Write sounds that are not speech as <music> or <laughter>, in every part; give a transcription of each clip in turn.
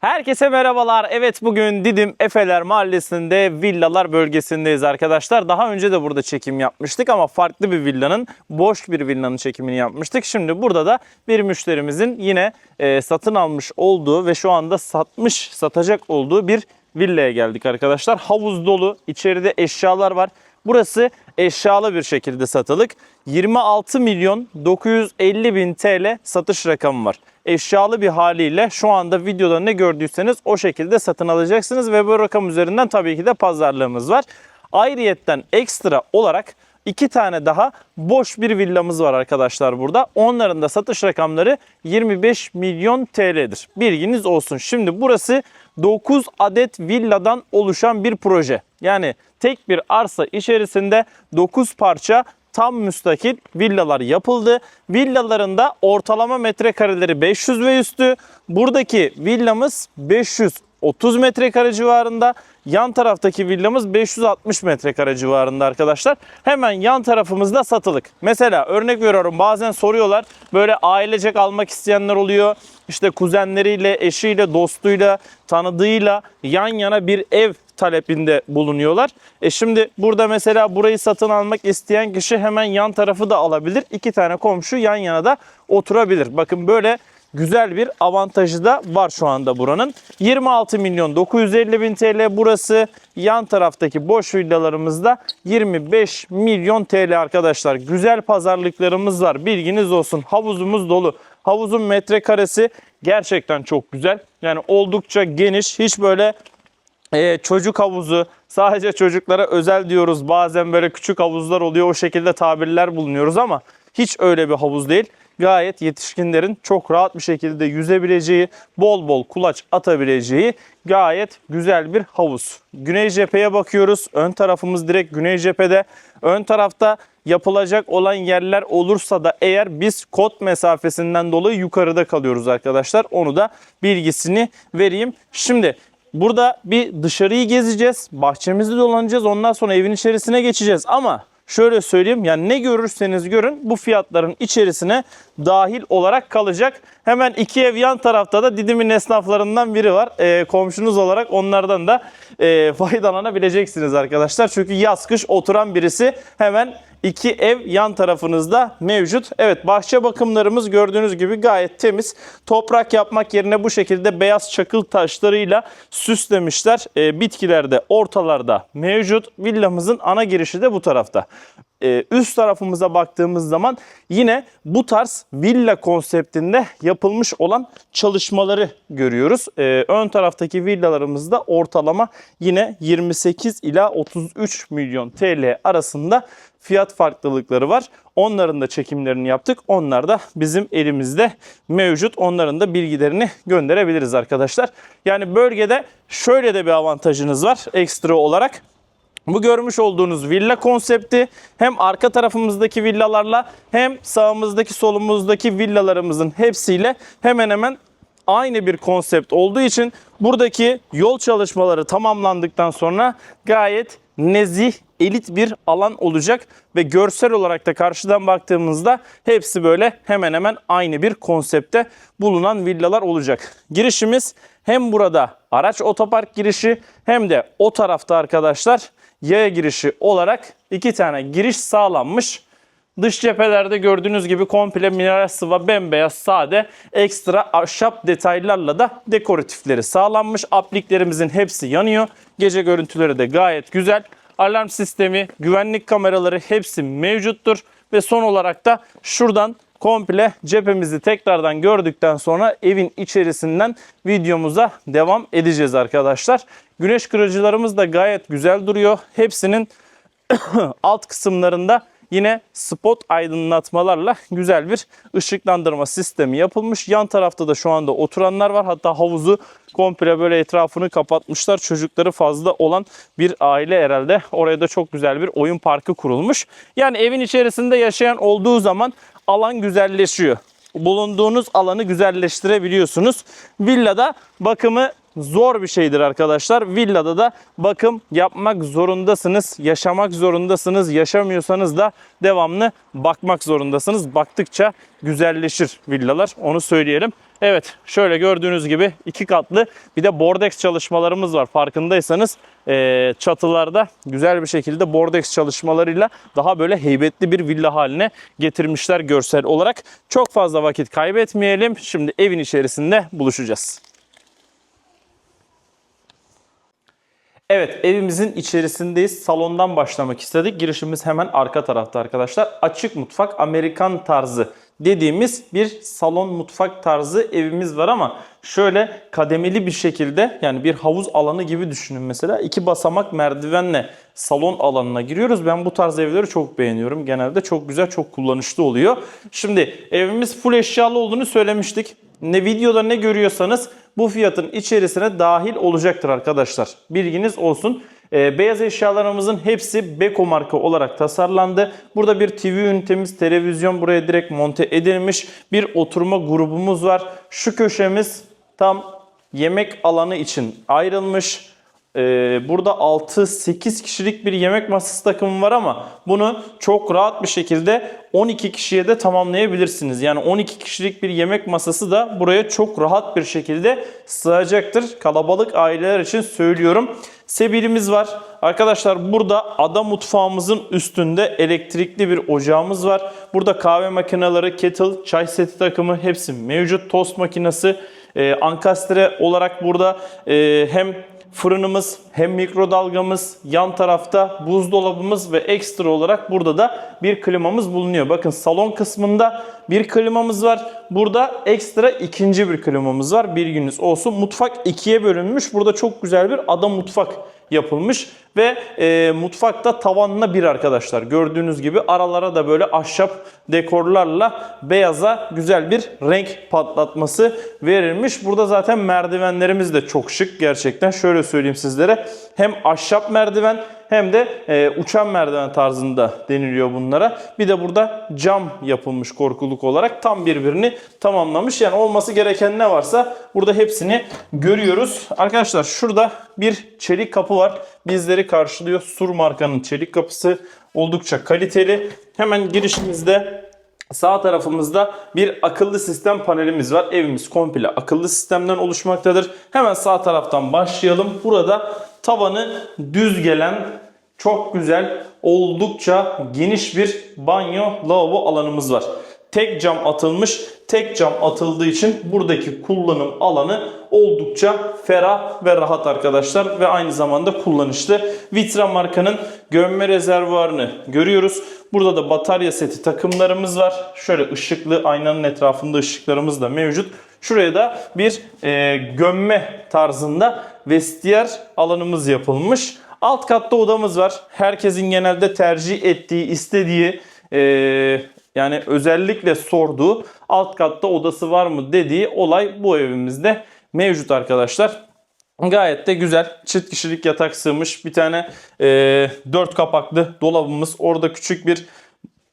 Herkese merhabalar. Evet bugün Didim Efeler Mahallesi'nde villalar bölgesindeyiz arkadaşlar. Daha önce de burada çekim yapmıştık ama farklı bir villanın, boş bir villanın çekimini yapmıştık. Şimdi burada da bir müşterimizin yine e, satın almış olduğu ve şu anda satmış, satacak olduğu bir villaya geldik arkadaşlar. Havuz dolu, içeride eşyalar var. Burası eşyalı bir şekilde satılık. 26 milyon 950 bin TL satış rakamı var. Eşyalı bir haliyle şu anda videoda ne gördüyseniz o şekilde satın alacaksınız ve bu rakam üzerinden tabii ki de pazarlığımız var. Ayrıyetten ekstra olarak iki tane daha boş bir villamız var arkadaşlar burada. Onların da satış rakamları 25 milyon TL'dir. Bilginiz olsun. Şimdi burası 9 adet villadan oluşan bir proje. Yani tek bir arsa içerisinde 9 parça tam müstakil villalar yapıldı. Villaların da ortalama metrekareleri 500 ve üstü. Buradaki villamız 530 metrekare civarında. Yan taraftaki villamız 560 metrekare civarında arkadaşlar. Hemen yan tarafımızda satılık. Mesela örnek veriyorum bazen soruyorlar böyle ailecek almak isteyenler oluyor. İşte kuzenleriyle, eşiyle, dostuyla, tanıdığıyla yan yana bir ev talepinde bulunuyorlar. E şimdi burada mesela burayı satın almak isteyen kişi hemen yan tarafı da alabilir. İki tane komşu yan yana da oturabilir. Bakın böyle güzel bir avantajı da var şu anda buranın. 26 milyon 950 bin TL burası. Yan taraftaki boş villalarımızda 25 milyon TL arkadaşlar. Güzel pazarlıklarımız var. Bilginiz olsun. Havuzumuz dolu. Havuzun metrekaresi gerçekten çok güzel. Yani oldukça geniş. Hiç böyle ee, çocuk havuzu sadece çocuklara özel diyoruz. Bazen böyle küçük havuzlar oluyor. O şekilde tabirler bulunuyoruz ama hiç öyle bir havuz değil. Gayet yetişkinlerin çok rahat bir şekilde yüzebileceği, bol bol kulaç atabileceği gayet güzel bir havuz. Güney cepheye bakıyoruz. Ön tarafımız direkt güney cephede. Ön tarafta yapılacak olan yerler olursa da eğer biz kod mesafesinden dolayı yukarıda kalıyoruz arkadaşlar. Onu da bilgisini vereyim. Şimdi Burada bir dışarıyı gezeceğiz. Bahçemizi dolanacağız. Ondan sonra evin içerisine geçeceğiz. Ama şöyle söyleyeyim yani ne görürseniz görün bu fiyatların içerisine dahil olarak kalacak. Hemen iki ev yan tarafta da Didim'in esnaflarından biri var. Ee, komşunuz olarak onlardan da e, <laughs> faydalanabileceksiniz arkadaşlar. Çünkü yaz kış oturan birisi hemen iki ev yan tarafınızda mevcut. Evet bahçe bakımlarımız gördüğünüz gibi gayet temiz. Toprak yapmak yerine bu şekilde beyaz çakıl taşlarıyla süslemişler. Ee, bitkiler de ortalarda mevcut. Villamızın ana girişi de bu tarafta. Ee, üst tarafımıza baktığımız zaman yine bu tarz villa konseptinde yapılmış olan çalışmaları görüyoruz. Ee, ön taraftaki villalarımızda ortalama yine 28 ila 33 milyon TL arasında fiyat farklılıkları var. Onların da çekimlerini yaptık. Onlar da bizim elimizde mevcut. Onların da bilgilerini gönderebiliriz arkadaşlar. Yani bölgede şöyle de bir avantajınız var ekstra olarak. Bu görmüş olduğunuz villa konsepti hem arka tarafımızdaki villalarla hem sağımızdaki solumuzdaki villalarımızın hepsiyle hemen hemen aynı bir konsept olduğu için buradaki yol çalışmaları tamamlandıktan sonra gayet nezih, elit bir alan olacak ve görsel olarak da karşıdan baktığımızda hepsi böyle hemen hemen aynı bir konsepte bulunan villalar olacak. Girişimiz hem burada araç otopark girişi hem de o tarafta arkadaşlar yaya girişi olarak iki tane giriş sağlanmış. Dış cephelerde gördüğünüz gibi komple mineral sıva bembeyaz sade ekstra ahşap detaylarla da dekoratifleri sağlanmış. Apliklerimizin hepsi yanıyor. Gece görüntüleri de gayet güzel. Alarm sistemi, güvenlik kameraları hepsi mevcuttur. Ve son olarak da şuradan komple cephemizi tekrardan gördükten sonra evin içerisinden videomuza devam edeceğiz arkadaşlar. Güneş kırıcılarımız da gayet güzel duruyor. Hepsinin <coughs> alt kısımlarında yine spot aydınlatmalarla güzel bir ışıklandırma sistemi yapılmış. Yan tarafta da şu anda oturanlar var. Hatta havuzu komple böyle etrafını kapatmışlar. Çocukları fazla olan bir aile herhalde. Oraya da çok güzel bir oyun parkı kurulmuş. Yani evin içerisinde yaşayan olduğu zaman alan güzelleşiyor. Bulunduğunuz alanı güzelleştirebiliyorsunuz. Villada bakımı zor bir şeydir arkadaşlar. Villada da bakım yapmak zorundasınız. Yaşamak zorundasınız. Yaşamıyorsanız da devamlı bakmak zorundasınız. Baktıkça güzelleşir villalar. Onu söyleyelim. Evet şöyle gördüğünüz gibi iki katlı bir de bordex çalışmalarımız var. Farkındaysanız eee, çatılarda güzel bir şekilde bordex çalışmalarıyla daha böyle heybetli bir villa haline getirmişler görsel olarak. Çok fazla vakit kaybetmeyelim. Şimdi evin içerisinde buluşacağız. Evet evimizin içerisindeyiz. Salondan başlamak istedik. Girişimiz hemen arka tarafta arkadaşlar. Açık mutfak Amerikan tarzı dediğimiz bir salon mutfak tarzı evimiz var ama şöyle kademeli bir şekilde yani bir havuz alanı gibi düşünün mesela. iki basamak merdivenle salon alanına giriyoruz. Ben bu tarz evleri çok beğeniyorum. Genelde çok güzel, çok kullanışlı oluyor. Şimdi evimiz full eşyalı olduğunu söylemiştik. Ne videoda ne görüyorsanız bu fiyatın içerisine dahil olacaktır arkadaşlar. Bilginiz olsun. Ee, beyaz eşyalarımızın hepsi Beko marka olarak tasarlandı. Burada bir TV ünitemiz, televizyon buraya direkt monte edilmiş. Bir oturma grubumuz var. Şu köşemiz tam yemek alanı için ayrılmış. Ee, burada 6-8 kişilik bir yemek masası takımı var ama bunu çok rahat bir şekilde 12 kişiye de tamamlayabilirsiniz. Yani 12 kişilik bir yemek masası da buraya çok rahat bir şekilde sığacaktır. Kalabalık aileler için söylüyorum. Sebilimiz var. Arkadaşlar burada ada mutfağımızın üstünde elektrikli bir ocağımız var. Burada kahve makineleri, kettle, çay seti takımı hepsi mevcut. Tost makinesi, e, ankastre olarak burada e, hem fırınımız hem mikrodalgamız yan tarafta buzdolabımız ve ekstra olarak burada da bir klimamız bulunuyor. Bakın salon kısmında bir klimamız var. Burada ekstra ikinci bir klimamız var. Bilginiz olsun. Mutfak ikiye bölünmüş. Burada çok güzel bir ada mutfak yapılmış ve e, mutfakta tavanına bir arkadaşlar. Gördüğünüz gibi aralara da böyle ahşap dekorlarla beyaza güzel bir renk patlatması verilmiş. Burada zaten merdivenlerimiz de çok şık gerçekten. Şöyle söyleyeyim sizlere. Hem ahşap merdiven hem de e, uçan merdiven tarzında deniliyor bunlara. Bir de burada cam yapılmış korkuluk olarak tam birbirini tamamlamış. Yani olması gereken ne varsa burada hepsini görüyoruz. Arkadaşlar şurada bir çelik kapı var. Bizleri karşılıyor. Sur markanın çelik kapısı oldukça kaliteli. Hemen girişimizde Sağ tarafımızda bir akıllı sistem panelimiz var. Evimiz komple akıllı sistemden oluşmaktadır. Hemen sağ taraftan başlayalım. Burada tavanı düz gelen çok güzel, oldukça geniş bir banyo lavabo alanımız var. Tek cam atılmış. Tek cam atıldığı için buradaki kullanım alanı oldukça ferah ve rahat arkadaşlar ve aynı zamanda kullanışlı. Vitra markanın gömme rezervuarını görüyoruz. Burada da batarya seti takımlarımız var. Şöyle ışıklı aynanın etrafında ışıklarımız da mevcut. Şuraya da bir e, gömme tarzında vestiyer alanımız yapılmış. Alt katta odamız var. Herkesin genelde tercih ettiği, istediği e, yani özellikle sorduğu alt katta odası var mı dediği olay bu evimizde mevcut arkadaşlar. Gayet de güzel. Çift kişilik yatak sığmış. Bir tane e, dört kapaklı dolabımız. Orada küçük bir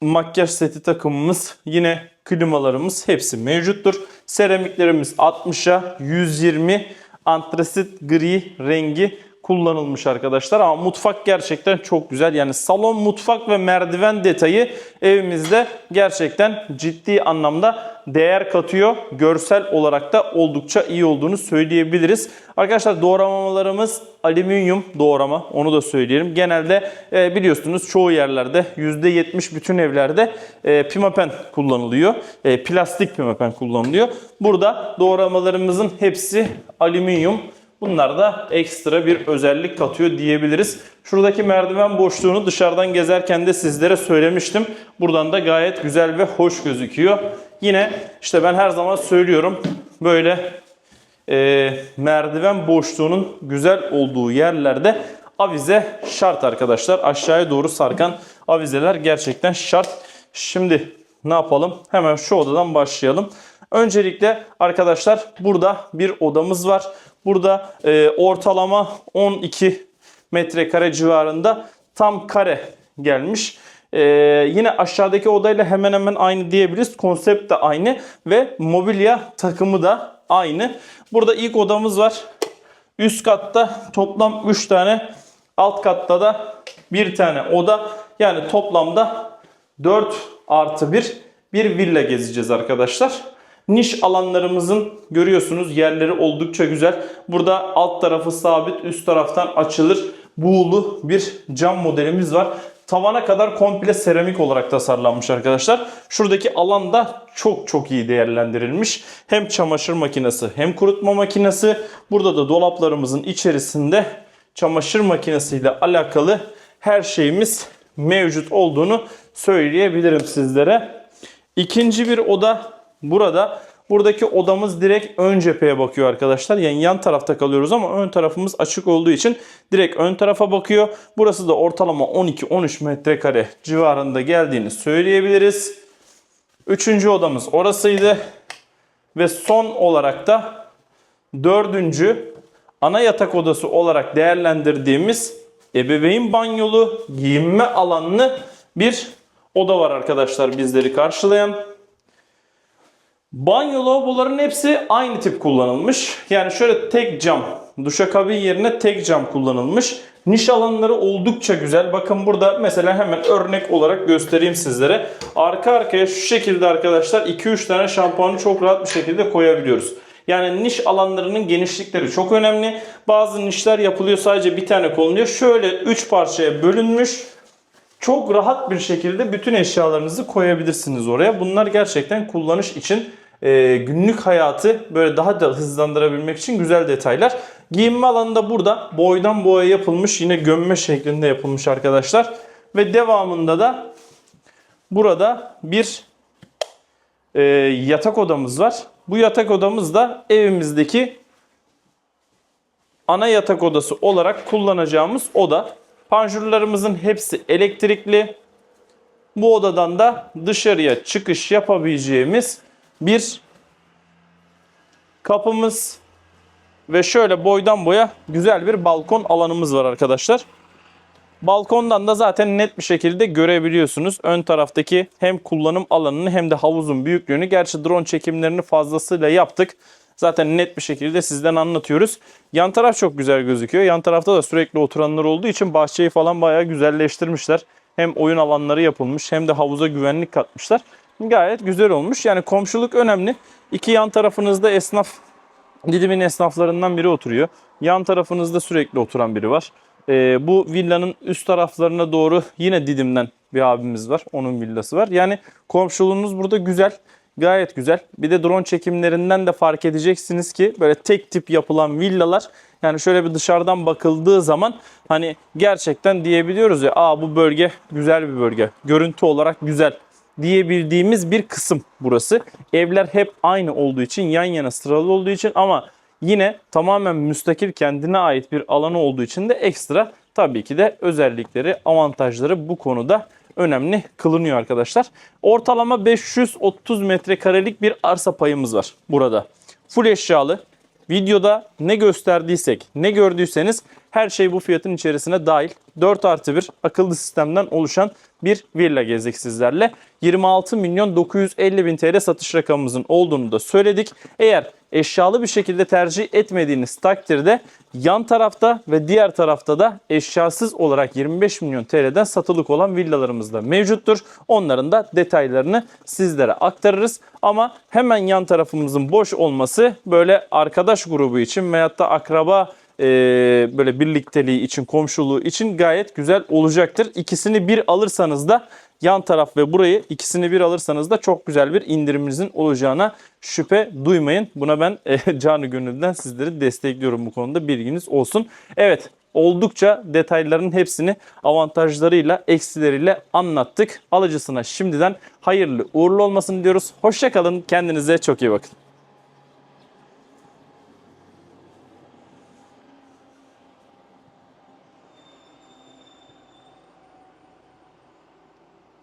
makyaj seti takımımız. Yine klimalarımız hepsi mevcuttur. Seramiklerimiz 60'a 120 antrasit gri rengi kullanılmış arkadaşlar ama mutfak gerçekten çok güzel. Yani salon, mutfak ve merdiven detayı evimizde gerçekten ciddi anlamda değer katıyor. Görsel olarak da oldukça iyi olduğunu söyleyebiliriz. Arkadaşlar doğramamalarımız alüminyum doğrama onu da söyleyelim. Genelde e, biliyorsunuz çoğu yerlerde %70 bütün evlerde e, pimapen kullanılıyor. E, plastik pimapen kullanılıyor. Burada doğramalarımızın hepsi alüminyum. Bunlar da ekstra bir özellik katıyor diyebiliriz. Şuradaki merdiven boşluğunu dışarıdan gezerken de sizlere söylemiştim. Buradan da gayet güzel ve hoş gözüküyor. Yine işte ben her zaman söylüyorum böyle e, merdiven boşluğunun güzel olduğu yerlerde avize şart arkadaşlar. Aşağıya doğru sarkan avizeler gerçekten şart. Şimdi ne yapalım? Hemen şu odadan başlayalım. Öncelikle arkadaşlar burada bir odamız var. Burada e, ortalama 12 metrekare civarında tam kare gelmiş. E, yine aşağıdaki odayla hemen hemen aynı diyebiliriz. Konsept de aynı ve mobilya takımı da aynı. Burada ilk odamız var. Üst katta toplam 3 tane, alt katta da bir tane oda. Yani toplamda 4 artı 1 bir villa gezeceğiz arkadaşlar. Niş alanlarımızın görüyorsunuz yerleri oldukça güzel. Burada alt tarafı sabit, üst taraftan açılır. Buğulu bir cam modelimiz var. Tavana kadar komple seramik olarak tasarlanmış arkadaşlar. Şuradaki alan da çok çok iyi değerlendirilmiş. Hem çamaşır makinesi hem kurutma makinesi. Burada da dolaplarımızın içerisinde çamaşır makinesiyle alakalı her şeyimiz mevcut olduğunu söyleyebilirim sizlere. İkinci bir oda burada. Buradaki odamız direkt ön cepheye bakıyor arkadaşlar. Yani yan tarafta kalıyoruz ama ön tarafımız açık olduğu için direkt ön tarafa bakıyor. Burası da ortalama 12-13 metrekare civarında geldiğini söyleyebiliriz. Üçüncü odamız orasıydı. Ve son olarak da dördüncü ana yatak odası olarak değerlendirdiğimiz ebeveyn banyolu giyinme alanlı bir oda var arkadaşlar bizleri karşılayan. Banyo lavaboların hepsi aynı tip kullanılmış. Yani şöyle tek cam, duşakabin yerine tek cam kullanılmış. Niş alanları oldukça güzel. Bakın burada mesela hemen örnek olarak göstereyim sizlere. Arka arkaya şu şekilde arkadaşlar 2-3 tane şampuanı çok rahat bir şekilde koyabiliyoruz. Yani niş alanlarının genişlikleri çok önemli. Bazı nişler yapılıyor sadece bir tane konuluyor. Şöyle 3 parçaya bölünmüş çok rahat bir şekilde bütün eşyalarınızı koyabilirsiniz oraya. Bunlar gerçekten kullanış için e, günlük hayatı böyle daha da hızlandırabilmek için güzel detaylar. Giyinme alanı da burada boydan boya yapılmış yine gömme şeklinde yapılmış arkadaşlar. Ve devamında da burada bir e, yatak odamız var. Bu yatak odamız da evimizdeki ana yatak odası olarak kullanacağımız oda. Panjurlarımızın hepsi elektrikli. Bu odadan da dışarıya çıkış yapabileceğimiz bir kapımız ve şöyle boydan boya güzel bir balkon alanımız var arkadaşlar. Balkondan da zaten net bir şekilde görebiliyorsunuz. Ön taraftaki hem kullanım alanını hem de havuzun büyüklüğünü. Gerçi drone çekimlerini fazlasıyla yaptık. Zaten net bir şekilde sizden anlatıyoruz. Yan taraf çok güzel gözüküyor. Yan tarafta da sürekli oturanlar olduğu için bahçeyi falan bayağı güzelleştirmişler. Hem oyun alanları yapılmış hem de havuza güvenlik katmışlar. Gayet güzel olmuş. Yani komşuluk önemli. İki yan tarafınızda esnaf Didim'in esnaflarından biri oturuyor. Yan tarafınızda sürekli oturan biri var. Ee, bu villanın üst taraflarına doğru yine Didim'den bir abimiz var. Onun villası var. Yani komşuluğunuz burada güzel. Gayet güzel. Bir de drone çekimlerinden de fark edeceksiniz ki böyle tek tip yapılan villalar yani şöyle bir dışarıdan bakıldığı zaman hani gerçekten diyebiliyoruz ya aa bu bölge güzel bir bölge. Görüntü olarak güzel diyebildiğimiz bir kısım burası. Evler hep aynı olduğu için yan yana sıralı olduğu için ama yine tamamen müstakil kendine ait bir alanı olduğu için de ekstra tabii ki de özellikleri, avantajları bu konuda önemli kılınıyor arkadaşlar. Ortalama 530 metrekarelik bir arsa payımız var burada. Full eşyalı. Videoda ne gösterdiysek, ne gördüyseniz her şey bu fiyatın içerisine dahil. 4 artı 1 akıllı sistemden oluşan bir villa gezdik sizlerle. 26 milyon 950 bin TL satış rakamımızın olduğunu da söyledik. Eğer eşyalı bir şekilde tercih etmediğiniz takdirde yan tarafta ve diğer tarafta da eşyasız olarak 25 milyon TL'den satılık olan villalarımız da mevcuttur. Onların da detaylarını sizlere aktarırız. Ama hemen yan tarafımızın boş olması böyle arkadaş grubu için veyahut da akraba e, böyle birlikteliği için, komşuluğu için gayet güzel olacaktır. İkisini bir alırsanız da yan taraf ve burayı ikisini bir alırsanız da çok güzel bir indiriminizin olacağına şüphe duymayın. Buna ben e, <laughs> canı gönülden sizleri destekliyorum bu konuda bilginiz olsun. Evet oldukça detayların hepsini avantajlarıyla eksileriyle anlattık. Alıcısına şimdiden hayırlı uğurlu olmasını diyoruz. Hoşçakalın kendinize çok iyi bakın.